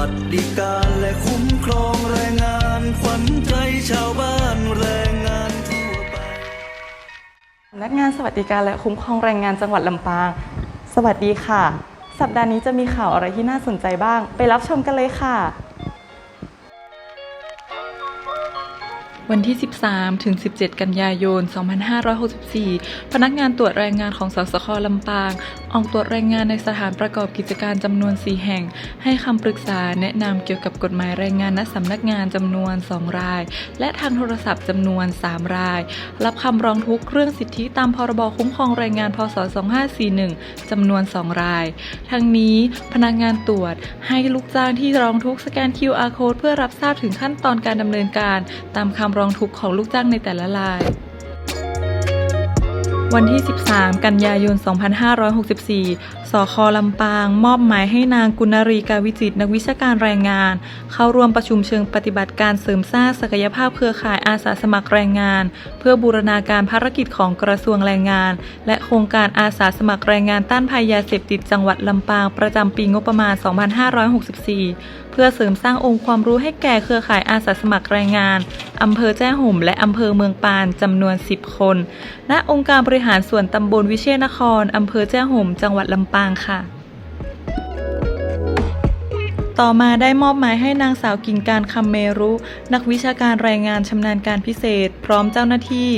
วัสดิการและคุ้มครองแรงงานขวัญใจชาวบ้านแรงงานทั่วไปสำนักงานสวัสดิการและคุ้มครองแรงงานจังหวัดลำปาง สวัสดีค่ะ สัปดาห์นี้จะมีข่าวอะไรที่น่าสนใจบ้าง ไปรับชมกันเลยค่ะ วันที่ 13 ถึง 17 กันยายน 2564 พนักงานตรวจแรงงานของสสคลำปาง ออกตรวจแรงงานในสถานประกอบกิจการจำนวน 4 แห่ง ให้คำปรึกษาแนะนำเกี่ยวกับกฎหมายแรงงานณสำนักงานจำนวน 2 ราย และทางโทรศัพท์จำนวน 3 ราย รับคำร้องทุกข์เรื่องสิทธิตามพรบคุ้มครองแรงงาน พศ 2541 จำนวน 2 ราย ทั้งนี้พนักงานตรวจให้ลูกจ้างที่ร้องทุกข์สแกน QR code เพื่อรับทราบถึงขั้นตอนการดำเนินการตามคำร้องทุกข์ของลูกจ้างในแต่ละราย วันที่ 13 กันยายน 2564 สคลำปาง มอบหมายให้นางกุณรีกาวิจิตนักวิชาการแรงงาน เข้าร่วมประชุมเชิงปฏิบัติการเสริมสร้างศักยภาพเครือข่ายอาสาสมัครแรงงาน เพื่อบูรณาการภารกิจของกระทรวงแรงงาน และโครงการอาสาสมัครแรงงานต้านภัยยาเสพติดจังหวัดลำปางประจำปีงบประมาณ 2564 เพื่อเสริมสร้างองค์ความรู้ให้แก่เครือข่ายอาสาสมัครแรงงานอำเภอแจ้ห่ม และอำเภอเมืองปานจำนวน 10 คน ณองค์การบริหารส่วนตำบลวิเชษนครอำเภอแจ้ห่ม จังหวัดลำปางค่ะ ต่อมาได้มอบหมายให้นางสาวกิ่งการคำเมรุ นักวิชาการแรงงานชำนาญการพิเศษ พร้อมเจ้าหน้าที่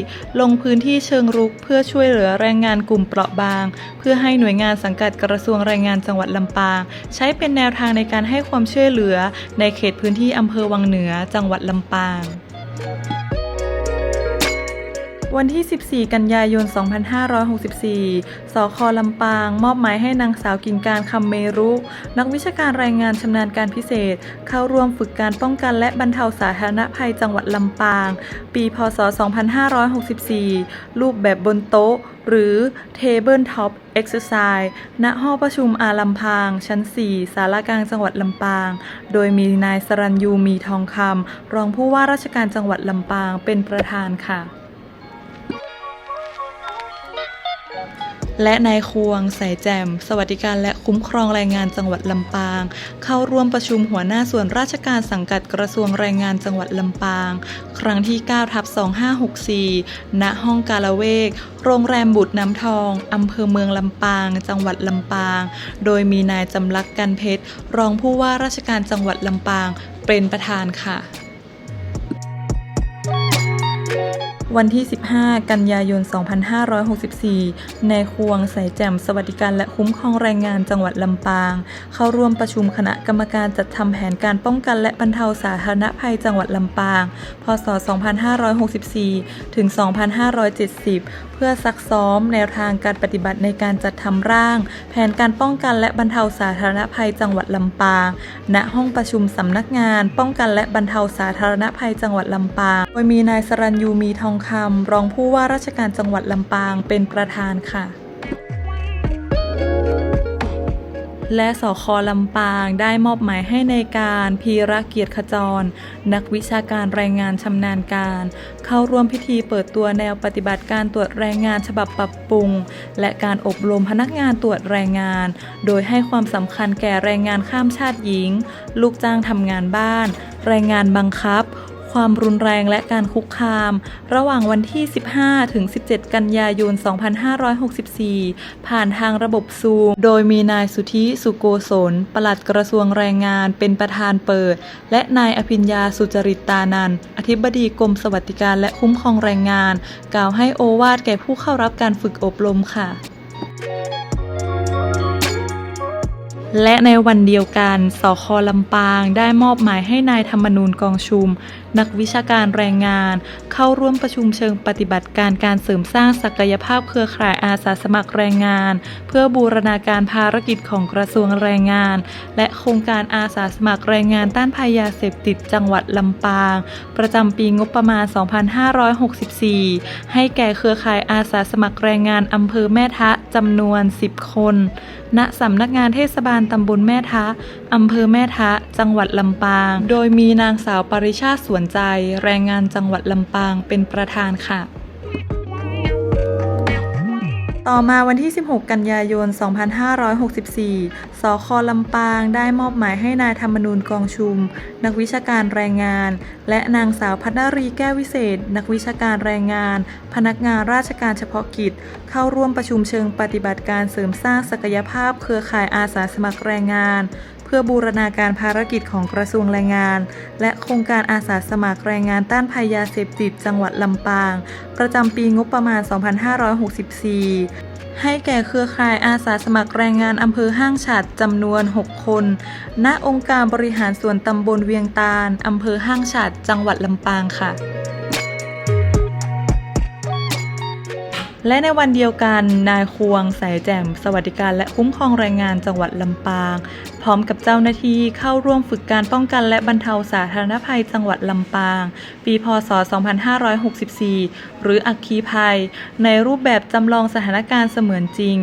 ลงพื้นที่เชิงรุกเพื่อช่วยเหลือแรงงานกลุ่มเปราะบาง เพื่อให้หน่วยงานสังกัดกระทรวงแรงงานจังหวัดลำปาง ใช้เป็นแนวทางในการให้ความช่วยเหลือในเขตพื้นที่อำเภอวังเหนือจังหวัดลำปาง วันที่ 14 กันยายน 2564 สคลำปาง มอบหมายให้นางสาวกิ่งการคำเมรุ นักวิชาการแรงงานชำนาญการพิเศษ เข้าร่วมฝึกการป้องกันและบรรเทาสาธารณภัยจังหวัดลำปาง ปี พศ 2564 รูปแบบบนโต๊ะ หรือ Table Top Exercise ณ ห้องประชุมอาลำพาง ชั้น 4 สารกลางจังหวัดลำปาง โดยมีนายสรัญยูมีทองคำ รองผู้ว่าราชการจังหวัดลำปางเป็นประธานค่ะ และนายควงสายแจม สวัสดิการและคุ้มครองแรงงานจังหวัดลำปาง เข้าร่วมประชุมหัวหน้าส่วนราชการสังกัดกระทรวงแรงงานจังหวัดลำปาง ครั้งที่9ทับ2564 ณ ห้องกาละเวก โรงแรมบุตรน้ำทอง อำเภอเมืองลำปาง จังหวัดลำปาง โดยมีนายจำลักกันเพชร รองผู้ว่าราชการจังหวัดลำปาง เป็นประธานค่ะ วันที่ 15 กันยายน 2564นายควงสายแจ่มสวัสดิการและคุ้มครองแรงงานจังหวัดลำปาง เข้าร่วมประชุมคณะกรรมการจัดทำแผนการป้องกันและบรรเทาสาธารณภัยจังหวัดลำปาง พศ 2564 ถึง 2570 เพื่อซักซ้อมแนวทางการปฏิบัติในการจัดทำร่าง แผนการป้องกันและบรรเทาสาธารณภัยจังหวัดลำปาง ณ ห้องประชุมสำนักงาน ป้องกันและบรรเทาสาธารณภัยจังหวัดลำปาง โดยมีนายสรัญยูมีทองคำรองผู้ว่าราชการจังหวัดลำปางเป็นประธานค่ะ และสคลำปางได้มอบหมายให้ในการพีระเกียรติขจร นักวิชาการแรงงานชำนาญการ เข้าร่วมพิธีเปิดตัวแนวปฏิบัติการตรวจแรงงานฉบับปรับปรุง และการอบรมพนักงานตรวจแรงงาน โดยให้ความสำคัญแก่แรงงานข้ามชาติหญิง ลูกจ้างทำงานบ้าน แรงงานบังคับ ความรุนแรงและการคุกคาม ระหว่างวันที่ 15 ถึง 17 กันยายน 2564 ผ่านทางระบบซูม โดยมีนายสุธิสุโกศลปลัดกระทรวงแรงงานเป็นประธานเปิด และนายอภิญญาสุจริตตานันอธิบดีกรมสวัสดิการและคุ้มครองแรงงาน กล่าวให้โอวาทแก่ผู้เข้ารับการฝึกอบรมค่ะและในวันเดียวกัน สคลำปางได้มอบหมายให้นายธรรมนูญกองชุม นักวิชาการแรงงาน เข้าร่วมประชุมเชิงปฏิบัติการการเสริมสร้างศักยภาพเครือข่ายอาสาสมัครแรงงาน เพื่อบูรณาการภารกิจของกระทรวงแรงงาน และโครงการอาสาสมัครแรงงานต้านภัยยาเสพติดจังหวัดลำปาง ประจำปีงบประมาณ 2564 ให้แก่เครือข่ายอาสาสมัครแรงงานอำเภอแม่ทะจำนวน 10 คน ณ สำนักงานเทศบาลตำบลแม่ทะอำเภอแม่ทะ จังหวัดลำปาง โดยมีนางสาวปริชาติสวนใจแรงงานจังหวัดลำปางเป็นประธานค่ะ ต่อมาวันที่ 16 กันยายน 2564 สคลำปางได้มอบหมายให้นายธรรมนูญกองชุม นักวิชาการแรงงาน และนางสาวพัฒนารีแก้ววิเศษ นักวิชาการแรงงาน พนักงานราชการเฉพาะกิจ เข้าร่วมประชุมเชิงปฏิบัติการเสริมสร้างศักยภาพเครือข่ายอาสาสมัครแรงงาน พื่อบูรณาการภารกิจของกระทรวงแรงงาน และโครงการอาสาสมัครแรงงานต้านภัยยาเสพติดจังหวัดลำปาง ประจำปีงบประมาณ 2564ให้แก่เครือข่ายอาสาสมัครแรงงานอำเภอห้างฉัดจำนวน 6 คน ณ องค์การบริหารส่วนตำบลเวียงตาลอำเภอห้างฉัด จังหวัดลำปางค่ะ และในวันเดียวกันนายควงสายแจ่มสวัสดิการและคุ้มครองแรงงานจังหวัดลำปาง พร้อมกับเจ้าหน้าที่เข้าร่วมฝึกการป้องกันและบรรเทาสาธารณภัยจังหวัดลำปาง ปีพศ 2564 หรืออัคคีภัย ในรูปแบบจำลองสถานการณ์เสมือนจริง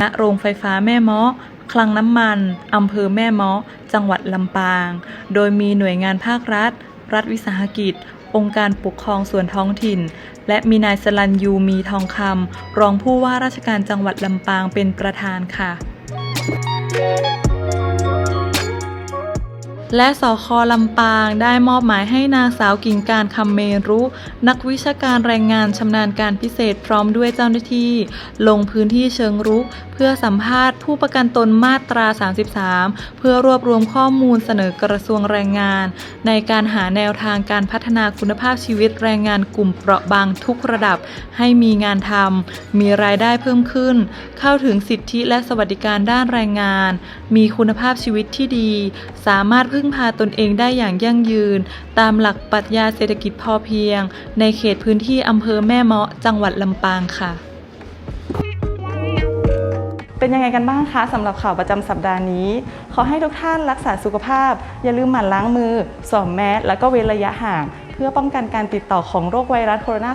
ณโรงไฟฟ้าแม่เมาะคลังน้ำมัน อำเภอแม่เมาะ จังหวัดลำปาง โดยมีหน่วยงานภาครัฐ รัฐวิสาหกิจ องค์การปกครองส่วนท้องถิ่น และมีนายสลันยูมีทองคำรองผู้ว่าราชการจังหวัดลำปางเป็นประธานค่ะ และสคลำปางได้มอบหมายให้นางสาวกิ่งการคำเมรุ นักวิชาการแรงงานชำนาญการพิเศษพร้อมด้วยเจ้าหน้าที่ ลงพื้นที่เชิงรุก เพื่อสัมภาษณ์ผู้ประกันตนมาตรา 33 เพื่อรวบรวมข้อมูลเสนอกระทรวงแรงงาน ในการหาแนวทางการพัฒนาคุณภาพชีวิตแรงงานกลุ่มเปราะบางทุกระดับ ให้มีงานทำมีรายได้เพิ่มขึ้น เข้าถึงสิทธิและสวัสดิการด้านแรงงาน มีคุณภาพชีวิตที่ดี สามารถพึ่งพาตนเองได้อย่างยั่งยืน ตามหลักปรัชญาเศรษฐกิจพอเพียง ในเขตพื้นที่อำเภอแม่เมาะจังหวัดลำปางค่ะ เป็นยังไงกันบ้างคะสำหรับข่าวประจำสัปดาห์นี้ ขอให้ทุกท่านรักษาสุขภาพ อย่าลืมหมั่นล้างมือ สวมแมสแล้วก็เว้นระยะห่าง เพื่อป้องกันการติดต่อของโรคไวรัสโคโรน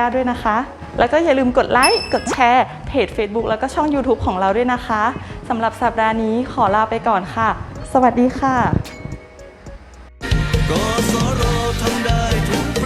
า 2019 ด้วยนะคะแล้วก็อย่าลืมกดไลค์ กดแชร์ เพจ Facebook แล้วก็ช่อง YouTube ของเราด้วยนะคะ สำหรับสัปดาห์นี้ขอลาไปก่อนค่ะ สวัสดีค่ะ กสรทำได้ทุก